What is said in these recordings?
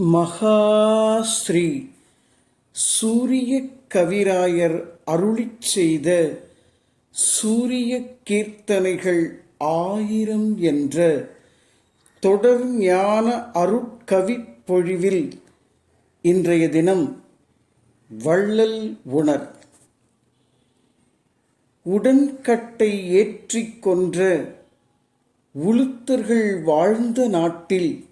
மகாஸ்ரீ. சூரிய கவிராயர் அருளிச் செய்த சூரிய கீர்த்தனைகள் ஆயிரம் என்ற தொடர் ஞான அருட்கவிப்பொழிவில் இன்றைய தினம் வள்ளல் உணர். உடன்கட்டை ஏற்றிக் கொன்ற உளுத்தர்கள் வாழ்ந்த நாட்டில்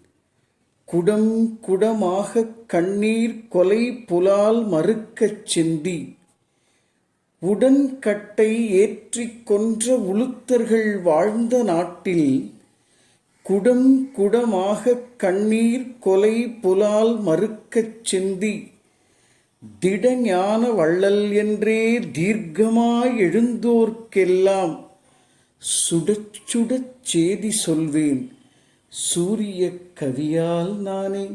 குடம் குடமாகக் கண்ணீர் கொலை புலால் மறுக்கச் சிந்தி. உடன்கட்டை ஏற்றிக் கொன்ற உளுத்தர்கள் வாழ்ந்த நாட்டில் குடம் குடமாகக் கண்ணீர் கொலை புலால் மறுக்கச் சிந்தி. திடஞான வள்ளல் என்றே தீர்க்கமாய் எழுந்தோர்க்கெல்லாம் சுடச் சுடச் சேதி சொல்வேன். சூரிய கவியால் நானே.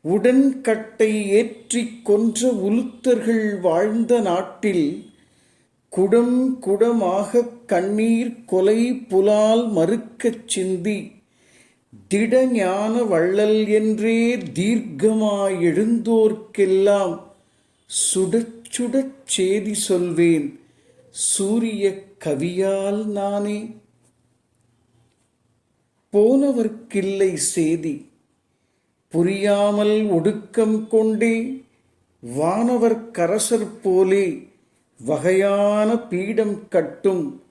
உடன்கட்டை ஏற்றிக் கொன்ற உலுத்தர்கள் வாழ்ந்த நாட்டில் குடம் குடமாகக் கண்ணீர் கொலை புலால் மறுக்கச் சிந்தி திடஞான வள்ளல் என்றே தீர்க்கமாய் எழுந்தோர்க்கெல்லாம் சுடச் சுடச் சேதி சொல்வேன் சூரிய கவியால் நானே. போனவர்க்கில்லை சேதி புரியாமல் ஒடுக்கம் கொண்டே வானவர் கரசர் போலே வகையான பீடம் கட்டும்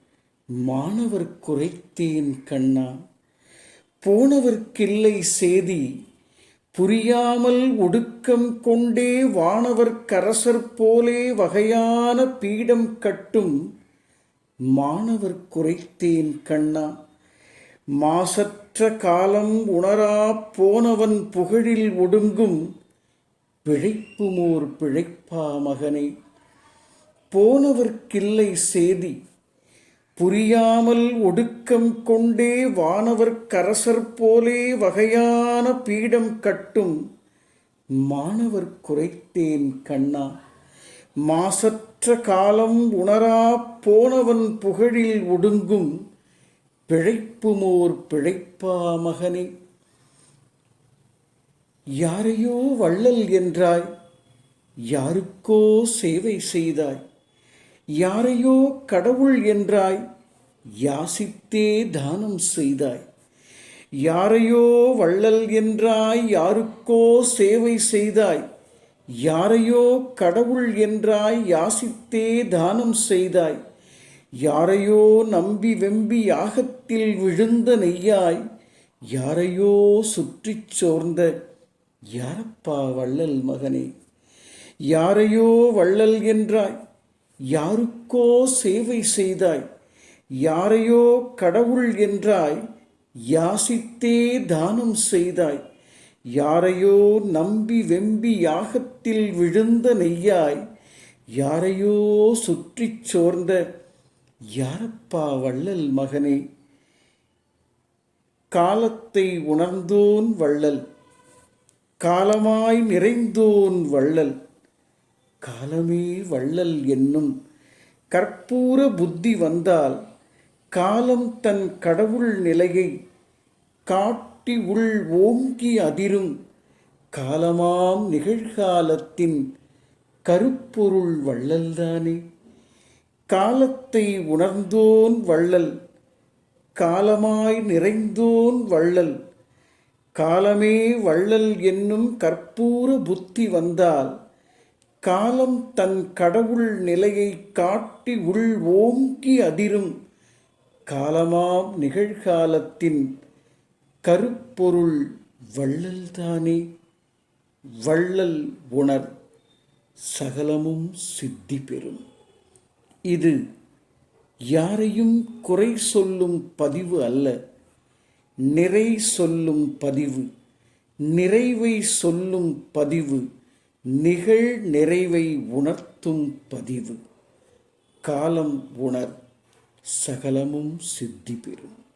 மாணவர் குறைத்தேன் கண்ணா. போனவர்க்கில்லை சேதி புரியாமல் ஒடுக்கம் கொண்டே வானவர் கரசர் போலே வகையான பீடம் கட்டும் மாணவர் குறைத்தேன் கண்ணா. மாசற்ற காலம் உணரா போனவன் புகழில் ஒடுங்கும் பிழைப்புமோர் பிழைப்பா மகனே. போனவர்க்கில்லை சேதி புரியாமல் ஒடுக்கம் கொண்டே வானவர் கரசர் போலே வகையான பீடம் கட்டும் மாணவர் குறைத்தேன் கண்ணா. மாசற்ற காலம் உணரா போனவன் புகழில் ஒடுங்கும் பிழைப்புமோர் பிழைப்பா மகனே. யாரையோ வள்ளல் என்றாய் யாருக்கோ சேவை செய்தாய் யாரையோ கடவுள் என்றாய் யாசித்தே தானம் செய்தாய். யாரையோ வள்ளல் என்றாய் யாருக்கோ சேவை செய்தாய் யாரையோ கடவுள் என்றாய் யாசித்தே தானம் செய்தாய். யாரையோ நம்பி வெம்பி யாகத்தில் விழுந்த நெய்யாய் யாரையோ சுற்றிச் சோர்ந்த யாரப்பா வள்ளல் மகனே? யாரையோ வள்ளல் என்றாய் யாருக்கோ சேவை செய்தாய் யாரையோ கடவுள் என்றாய் யாசித்தே தானம் செய்தாய் யாரையோ நம்பி வெம்பி யாகத்தில் விழுந்த நெய்யாய் யாரையோ சுற்றிச் சோர்ந்த யாரப்பா வள்ளல் மகனே? காலத்தை உணர்ந்தோன் வள்ளல் காலமாய் நிறைந்தோன் வள்ளல். காலமே வள்ளல் என்னும் கற்பூர புத்தி வந்தால் காலம் தன் கடவுள் நிலையை காட்டி உள் ஓங்கி அதிரும். காலமாம் நிகழ்காலத்தின் கருப்பொருள் வள்ளல்தானே? காலத்தை உணர்ந்தோன் வள்ளல் காலமாய் நிறைந்தோன் வள்ளல். காலமே வள்ளல் என்னும் கற்பூர புத்தி வந்தால் காலம் தன் கடவுள் நிலையை காட்டி உள் ஓங்கி அதிரும். காலமாம் நிகழ்காலத்தின் கருப்பொருள் வள்ளல்தானே? வள்ளல் உணர் சகலமும் சித்தி பெறும் இது யாரையும் குறை சொல்லும் பதிவு அல்ல நிறை சொல்லும் பதிவு நிறைவை சொல்லும் பதிவு நிகழ் நிறைவை உணர்த்தும் பதிவு. காலம் உணர் சகலமும் சித்தி பெறும்.